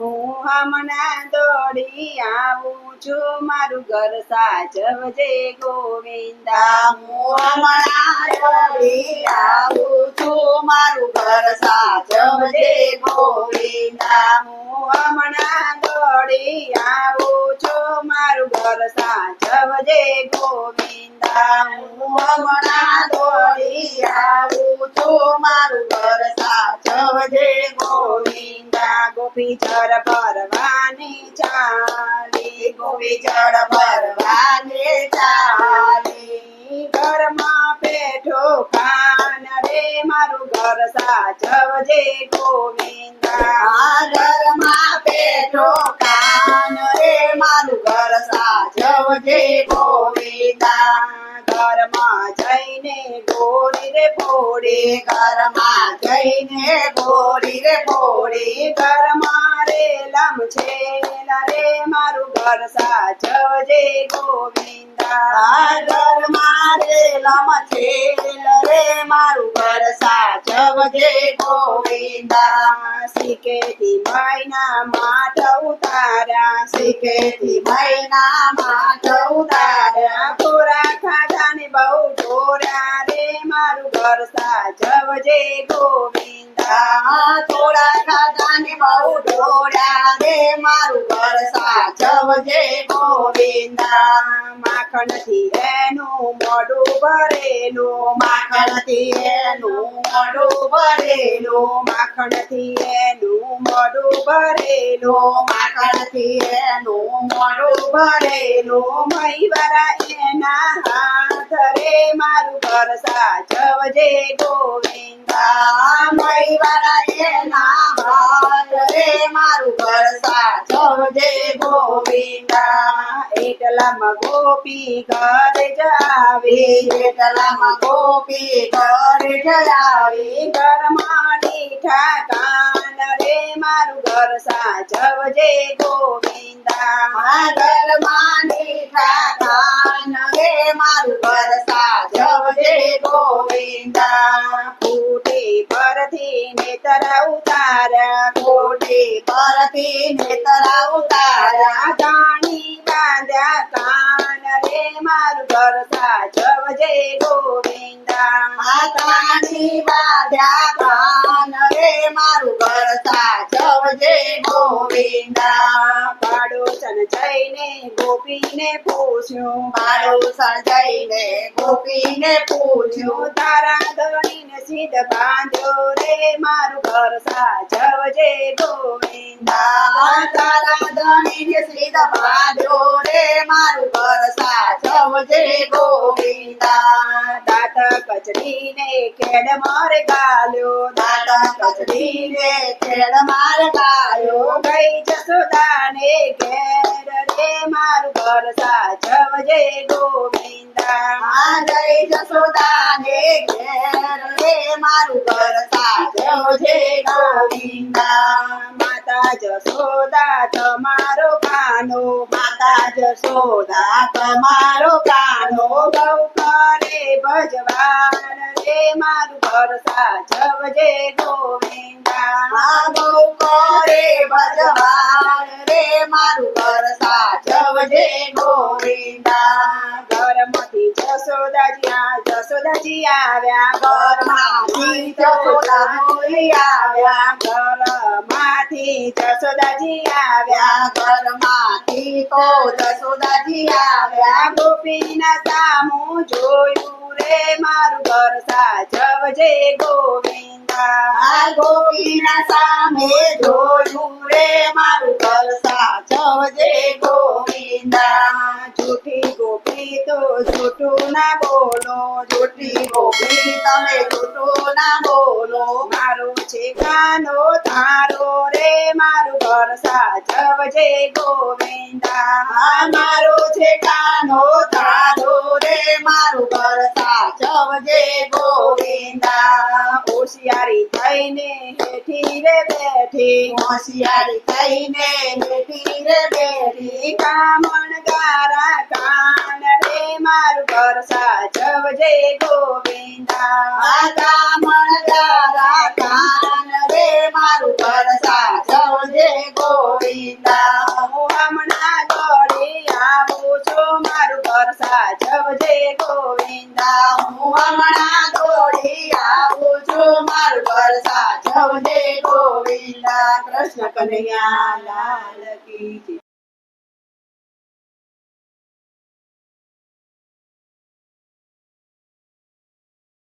હું હમણાં દોડી આવું છું, મારું ઘર સાચવજે ગોવિંદા. હું હમણાં દોડી આવું છું, મારું ઘર સાચવજે ગોવિંદા. હું હમણાં દોડી આવું છું, મારું ઘર સાચવજે ગોવિંદા. હું હમણાં ચાલી ગોપી જળ ભરવાને ચાલી. ઘરમાં પેઠો ખાન રે, મારું ઘર સાચવજે ગોવિંદા. ઘરમાં પેટો કાન રે, મારું ઘર સાચવજે ગોવિંદા. ઘરમાં જઈને ગોરી રે ફોડી ઘરમાં જઈને ગોરી રે ગોરી ઘરમાં લમ છે. રે મારું ઘર સાચવજે ગોવિંદા. ઘર મારે રે લમછે રે મારું ઘર સાચવજે ગોવિંદા. શીખેથી માયના માટ ઉતાર્યા શીખેથી મહિના માટ ઉતાર્યા. પૂરા ખાધા ને બહુ ઢોર્યા મારું સાચવજે ગોવિંદા. માખણથી એનું મોઢું ભરેલું, માખણથી એનું મોઢું માખણથી એનું મોઢું ભરેલું, માખણથી એનું મોઢું ભરેલું. મહીવરા એના હાથ મારું ઘર સાચવજે ગોવિંદા. મહીવાળા એના હાથ રે મારું ઘર સાચવજે ગોવિંદા. એટલામાં ગોપી ઘર જાવી આવી ગોપી ઘર જાવી. ઘરમાં દીઠા કાન રે મારું ઘર સાચવજે ગોવિંદા. ઘરમાં નીઠા કાન રે મારું ઘર સાચવજે ગોવિંદા ફૂટી પરથી નેતર ઉતાર્યા કોટી પરથી નેતરા ઉતાર્યા જાણી બાંધ્યા કાન રે મારું ઘર સાચવજે ગોવિંદા માતાની બાધ્યા કાન ઘર સાચવજે ગોવિંદા. પાડોશન જઈને ગોપીને પૂછ્યું. મારું સજઈને ગોપીને પૂછ્યું. બાંધ્યો રે. મારું ઘર સાચવજે ગોવિંદા. તારા ધણીને સીધ બાંધ્યો રે મારું ઘર સાચવજે ગોવિંદા. કચડી ને કેડ માર ગાલ્યો. દાદા કચડીને ખેડ માર ગાયો ગઈ જસોદાને ઘેર રે મારું ઘર સાચવજે ગોવિંદા. આ જસોદાને ઘેર રે મારું ઘર સાચવજે ગોવિંદા. માતા જસોદા તમારો કાનો. માતા જસોદા તમારો કાનો. ગૌ કરે ભજવાન રે મારું ઘર સાચવજે ગોવિંદા. ગૌ કરે ભજવાન મારું ઘર સાચવજે ગોવિંદા. ઘરમાંથી જસોદાજી આવ્યા. ઘરમાંથી જસોદાજી આવ્યા. ઘરમાંથી તો જસોદાજી આવ્યા. ગોપીના સામું જોયું રે મારું ઘર સાચવજે ગોવિંદા. ગોપીના સામે જોયું રે મારું ઘર સાચવજે ગોવિંદા, જૂઠી ગોપી તો જૂઠું ના બોલો, જૂઠી ગોપી તમે જૂઠું ના બોલો, મારો છે કાનો તારો રે, મારું ઘર સાચવજે ગોવિંદા મારો છે કાનો તારો રે, મારું ઘર સાચવજે ગોવિંદા. હોશિયારી થઈને હેઠી રે બેઠી, હોશિયારી થઈને હેઠી રે બેઠી કામણ ગારા કાન રે મારું ઘર સાચવજે ગોવિંદા. કામણ ગારા કાન રે મારું ઘર સાચવજે ગોવિંદા. હું હમણાં દોડી આવું છું, મારું ઘર સાચવજે ગોવિંદા. ગોવિંદા કૃષ્ણ કનૈયા લાલ કી.